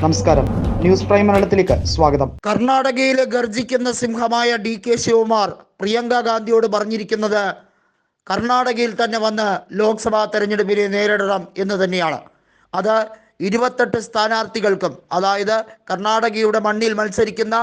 നമസ്കാരം. News prime മലയാളത്തിലേക്ക് സ്വാഗതം. കർണാടകയിൽ ഗർജിക്കുന്ന സിംഹമായ ഡി കെ ശിവകുമാർ പ്രിയങ്ക ഗാന്ധിയോട് പറഞ്ഞിരിക്കുന്നത് കർണാടകയിൽ തന്നെ വന്ന് ലോക്സഭാ തെരഞ്ഞെടുപ്പിനെ നേരിടണം എന്ന് തന്നെയാണ്. അത് ഇരുപത്തെട്ട് സ്ഥാനാർത്ഥികൾക്കും അതായത് കർണാടകയുടെ മണ്ണിൽ മത്സരിക്കുന്ന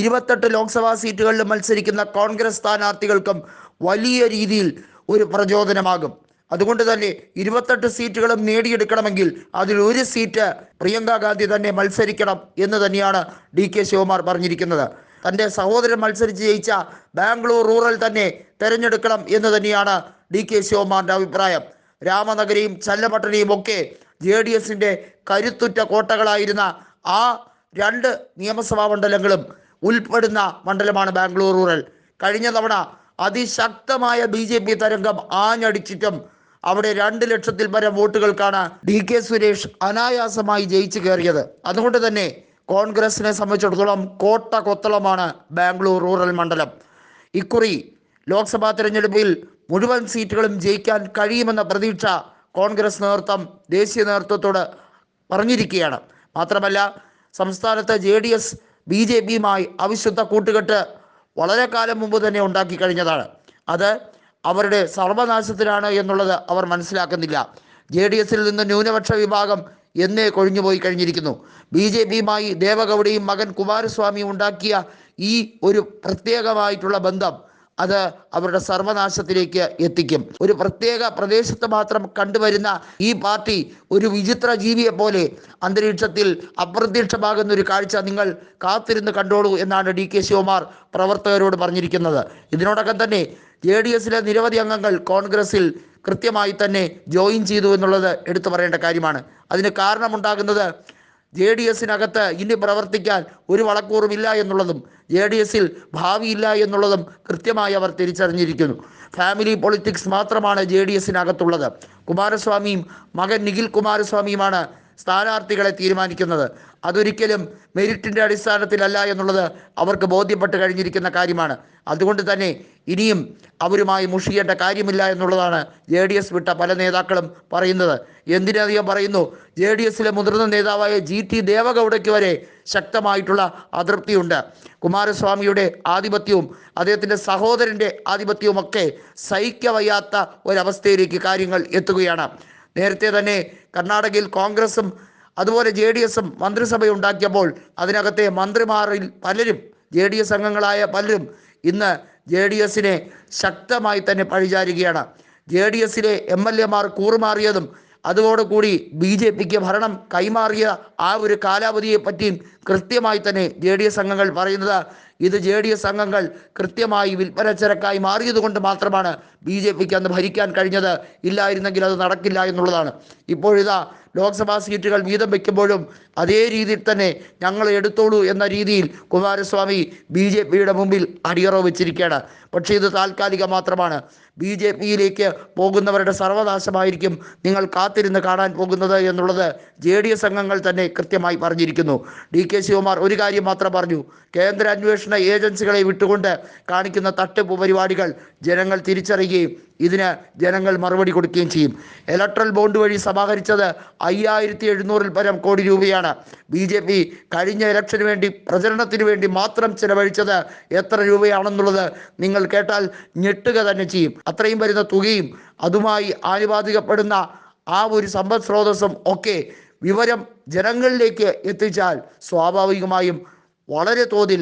ഇരുപത്തെട്ട് ലോക്സഭാ സീറ്റുകളിൽ മത്സരിക്കുന്ന കോൺഗ്രസ് സ്ഥാനാർത്ഥികൾക്കും വലിയ രീതിയിൽ ഒരു പ്രചോദനമാകും. അതുകൊണ്ട് തന്നെ ഇരുപത്തെട്ട് സീറ്റുകളും നേടിയെടുക്കണമെങ്കിൽ അതിൽ ഒരു സീറ്റ് പ്രിയങ്ക ഗാന്ധി തന്നെ മത്സരിക്കണം എന്ന് തന്നെയാണ് ഡി കെ ശിവകുമാർ പറഞ്ഞിരിക്കുന്നത്. തന്റെ സഹോദരൻ മത്സരിച്ച് ജയിച്ച ബാംഗ്ലൂർ റൂറൽ തന്നെ തെരഞ്ഞെടുക്കണം എന്ന് തന്നെയാണ് ഡി കെ ശിവകുമാറിന്റെ അഭിപ്രായം. രാമനഗരിയും ചല്ലപട്ടണിയും ഒക്കെ ജെ ഡി എസിന്റെ കരുത്തുറ്റ കോട്ടകളായിരുന്ന ആ രണ്ട് നിയമസഭാ മണ്ഡലങ്ങളും ഉൾപ്പെടുന്ന മണ്ഡലമാണ് ബാംഗ്ലൂർ റൂറൽ. കഴിഞ്ഞ തവണ അതിശക്തമായ ബി ജെ പി തരംഗം ആഞ്ഞടിച്ചിട്ടും അവിടെ രണ്ട് ലക്ഷത്തിൽ പരം വോട്ടുകൾക്കാണ് ഡി കെ സുരേഷ് അനായാസമായി ജയിച്ചു കയറിയത്. അതുകൊണ്ട് തന്നെ കോൺഗ്രസിനെ സംബന്ധിച്ചിടത്തോളം കോട്ട കൊത്തളമാണ് ബാംഗ്ലൂർ റൂറൽ മണ്ഡലം. ഇക്കുറി ലോക്സഭാ തെരഞ്ഞെടുപ്പിൽ മുഴുവൻ സീറ്റുകളും ജയിക്കാൻ കഴിയുമെന്ന പ്രതീക്ഷ കോൺഗ്രസ് നേതൃത്വം ദേശീയ നേതൃത്വത്തോട് പറഞ്ഞിരിക്കുകയാണ്. മാത്രമല്ല സംസ്ഥാനത്ത് J D S B J പിയുമായി അവിശുദ്ധ കൂട്ടുകെട്ട് വളരെ കാലം മുമ്പ് തന്നെ ഉണ്ടാക്കി കഴിഞ്ഞതാണ്. അത് അവരുടെ സർവനാശത്തിലാണ് എന്നുള്ളത് അവർ മനസ്സിലാക്കുന്നില്ല. ജെ ഡി എസിൽ നിന്ന് ന്യൂനപക്ഷ വിഭാഗം എന്നേ കൊഴിഞ്ഞുപോയി കഴിഞ്ഞിരിക്കുന്നു. ബി ജെ പിയുമായി ദേവഗൗഡയും മകൻ കുമാരസ്വാമിയും ഉണ്ടാക്കിയ ഈ ഒരു പ്രത്യേകമായിട്ടുള്ള ബന്ധം അത് അവരുടെ സർവനാശത്തിലേക്ക് എത്തിക്കും. ഒരു പ്രത്യേക പ്രദേശത്ത് മാത്രം കണ്ടുവരുന്ന ഈ പാർട്ടി ഒരു വിചിത്ര ജീവിയെ പോലെ അന്തരീക്ഷത്തിൽ അപ്രത്യക്ഷമാകുന്ന ഒരു കാഴ്ച നിങ്ങൾ കാത്തിരുന്ന് കണ്ടോളൂ എന്നാണ് ഡി കെ ശിവകുമാർ പ്രവർത്തകരോട് പറഞ്ഞിരിക്കുന്നത്. ഇതിനോടകം തന്നെ ജെ ഡി എസിലെ നിരവധി അംഗങ്ങൾ കോൺഗ്രസിൽ കൃത്യമായി തന്നെ ജോയിൻ ചെയ്തു എന്നുള്ളത് എടുത്തു പറയേണ്ട കാര്യമാണ്. അതിന് കാരണമുണ്ടാകുന്നത് ജെ ഡി എസിനകത്ത് ഇനി പ്രവർത്തിക്കാൻ ഒരു വളക്കൂറുമില്ല എന്നുള്ളതും ജെ ഡി എസിൽ ഭാവിയില്ല എന്നുള്ളതും കൃത്യമായി അവർ തിരിച്ചറിഞ്ഞിരിക്കുന്നു. ഫാമിലി പൊളിറ്റിക്സ് മാത്രമാണ് ജെ ഡി എസിനകത്തുള്ളത്. കുമാരസ്വാമിയും മകൻ നിഖിൽ കുമാരസ്വാമിയുമാണ് സ്ഥാനാർത്ഥികളെ തീരുമാനിക്കുന്നത്. അതൊരിക്കലും മെരിറ്റിന്റെ അടിസ്ഥാനത്തിലല്ല എന്നുള്ളത് അവർക്ക് ബോധ്യപ്പെട്ട് കഴിഞ്ഞിരിക്കുന്ന കാര്യമാണ്. അതുകൊണ്ട് തന്നെ ഇനിയും അവരുമായി മുഷിയേണ്ട കാര്യമില്ല എന്നുള്ളതാണ് ജെ ഡി എസ് വിട്ട പല നേതാക്കളും പറയുന്നത്. എന്തിനധികം പറയുന്നു? ജെ ഡി എസിലെ മുതിർന്ന നേതാവായ ജി ടി ദേവഗൗഡയ്ക്ക് വരെ ശക്തമായിട്ടുള്ള അതൃപ്തിയുണ്ട്. കുമാരസ്വാമിയുടെ ആധിപത്യവും അദ്ദേഹത്തിന്റെ സഹോദരന്റെ ആധിപത്യവുമൊക്കെ സഹിക്കവയ്യാത്ത ഒരവസ്ഥയിലേക്ക് കാര്യങ്ങൾ എത്തുകയാണ്. നേരത്തെ തന്നെ കർണാടകയിൽ കോൺഗ്രസും അതുപോലെ ജെ ഡി എസും മന്ത്രിസഭ ഉണ്ടാക്കിയപ്പോൾ അതിനകത്തെ മന്ത്രിമാരിൽ പലരും ജെ ഡി എസ് അംഗങ്ങളായ പലരും ഇന്ന് ജെ ഡി എസിനെ ശക്തമായി തന്നെ പഴിചാരുകയാണ്. ജെ ഡി എസിലെ എം എൽ എമാർ കൂറുമാറിയതും അതോടുകൂടി ബി ജെ പിക്ക് ഭരണം കൈമാറിയ ആ ഒരു കാലാവധിയെ പറ്റിയും കൃത്യമായി തന്നെ ജെ ഡി എസ് അംഗങ്ങൾ പറയുന്നത് ഇത് ജെ ഡി എസ് അംഗങ്ങൾ കൃത്യമായി വിൽപ്പനച്ചരക്കായി മാറിയത് കൊണ്ട് മാത്രമാണ് ബി ജെ പിക്ക് അന്ന് ഭരിക്കാൻ കഴിഞ്ഞത്. ഇല്ലായിരുന്നെങ്കിൽ അത് നടക്കില്ല എന്നുള്ളതാണ്. ഇപ്പോഴിതാ ലോക്സഭാ സീറ്റുകൾ വീതം വയ്ക്കുമ്പോഴും അതേ രീതിയിൽ തന്നെ ഞങ്ങൾ എടുത്തോളൂ എന്ന രീതിയിൽ കുമാരസ്വാമി ബി ജെ പിയുടെ മുമ്പിൽ അടിയറ വെച്ചിരിക്കുകയാണ്. പക്ഷേ ഇത് താൽക്കാലിക മാത്രമാണ്. ബി ജെ പിയിലേക്ക് പോകുന്നവരുടെ സർവനാശമായിരിക്കും നിങ്ങൾ കാത്തിരുന്ന് കാണാൻ പോകുന്നത് എന്നുള്ളത് ജെ ഡി എസ് അംഗങ്ങൾ തന്നെ കൃത്യമായി പറഞ്ഞിരിക്കുന്നു. ഡി കെ ശിവകുമാർ ഒരു കാര്യം മാത്രം പറഞ്ഞു. കേന്ദ്ര അന്വേഷണ ഏജൻസികളെ വിട്ടുകൊണ്ട് കാണിക്കുന്ന തട്ടിപ്പ് പരിപാടികൾ ജനങ്ങൾ തിരിച്ചറിയുകയും ഇതിന് ജനങ്ങൾ മറുപടി കൊടുക്കുകയും ചെയ്യും. ഇലക്ട്രൽ ബോണ്ട് വഴി സമാഹരിച്ചത് അയ്യായിരത്തി എഴുന്നൂറിൽ പരം കോടി രൂപയാണ്. ബി ജെ പി കഴിഞ്ഞ ഇലക്ഷന് വേണ്ടി പ്രചരണത്തിന് വേണ്ടി മാത്രം ചിലവഴിച്ചത് എത്ര രൂപയാണെന്നുള്ളത് നിങ്ങൾ കേട്ടാൽ ഞെട്ടുക തന്നെ ചെയ്യും. അത്രയും വരുന്ന തുകയും അതുമായി ആനുപാതികപ്പെടുന്ന ആ ഒരു സമ്പദ് സ്രോതസ്സും ഒക്കെ വിവരം ജനങ്ങളിലേക്ക് എത്തിച്ചാൽ സ്വാഭാവികമായും വളരെ തോതിൽ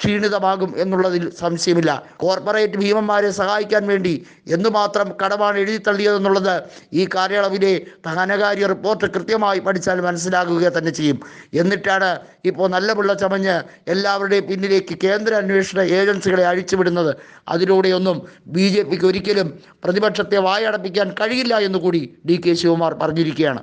ക്ഷീണിതമാകും എന്നുള്ളതിൽ സംശയമില്ല. കോർപ്പറേറ്റ് ഭീമന്മാരെ സഹായിക്കാൻ വേണ്ടി എന്തുമാത്രം കടമാണ് എഴുതി തള്ളിയതെന്നുള്ളത് ഈ കാലയളവിലെ ധനകാര്യ റിപ്പോർട്ട് കൃത്യമായി പഠിച്ചാൽ മനസ്സിലാകുക തന്നെ ചെയ്യും. എന്നിട്ടാണ് ഇപ്പോൾ നല്ല പിള്ള ചമഞ്ഞ് എല്ലാവരുടെയും പിന്നിലേക്ക് കേന്ദ്ര അന്വേഷണ ഏജൻസികളെ അഴിച്ചുവിടുന്നത്. അതിലൂടെയൊന്നും ബി ജെ പിക്ക് ഒരിക്കലും പ്രതിപക്ഷത്തെ വായടപ്പിക്കാൻ കഴിയില്ല എന്നുകൂടി ഡി കെ ശിവകുമാർ പറഞ്ഞിരിക്കുകയാണ്.